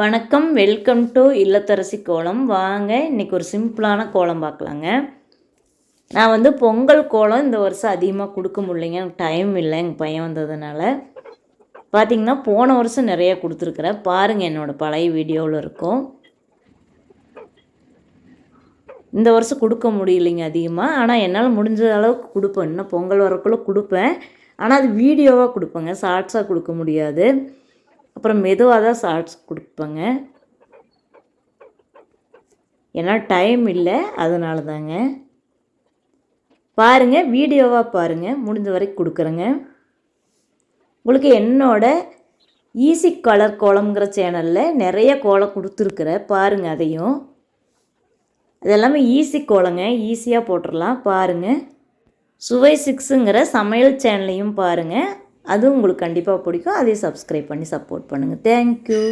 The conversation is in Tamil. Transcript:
வணக்கம் வெல்கம் டு இல்லத்தரசி கோலம். வாங்க இன்றைக்கி ஒரு சிம்பிளான கோலம் பார்க்கலாங்க. நான் வந்து பொங்கல் கோலம் இந்த வருஷம் அதிகமாக கொடுக்க முடியலைங்க. எனக்கு டைம் இல்லை எங்கள் பையன் வந்ததுனால. பார்த்திங்கன்னா போன வருஷம் நிறையா கொடுத்துருக்குறேன். பாருங்கள் என்னோடய பழைய வீடியோவில் இருக்கும். இந்த வருஷம் கொடுக்க முடியலைங்க அதிகமாக ஆனால் என்னால் முடிஞ்ச அளவுக்கு கொடுப்பேன். இன்னும் பொங்கல் வரக்குள்ளே கொடுப்பேன். ஆனால் அது வீடியோவாக கொடுப்பேங்க. ஷார்ட்ஸாக கொடுக்க முடியாது. அப்புறம் மெதுவாக தான் ஷார்ட்ஸ் கொடுப்பேங்க. ஏன்னா டைம் இல்லை அதனால தாங்க பாருங்கள் வீடியோவாக பாருங்கள் முடிஞ்ச வரைக்கும் கொடுக்குறேங்க. உங்களுக்கு என்னோட ஈஸி கலர் கோலம்ங்கிற சேனலில் நிறைய கோலம் கொடுத்துருக்குற பாருங்கள் அதையும். அது எல்லாமே ஈஸி கோலங்க ஈஸியாக போட்டுடலாம் பாருங்கள் சுவை சிக்ஸுங்கிற சமையல் சேனலையும் பாருங்கள் அதுவும் உங்களுக்கு கண்டிப்பாக பிடிக்கும். அதையும் சப்ஸ்கிரைப் பண்ணி சப்போர்ட் பண்ணுங்கள் தேங்க்யூ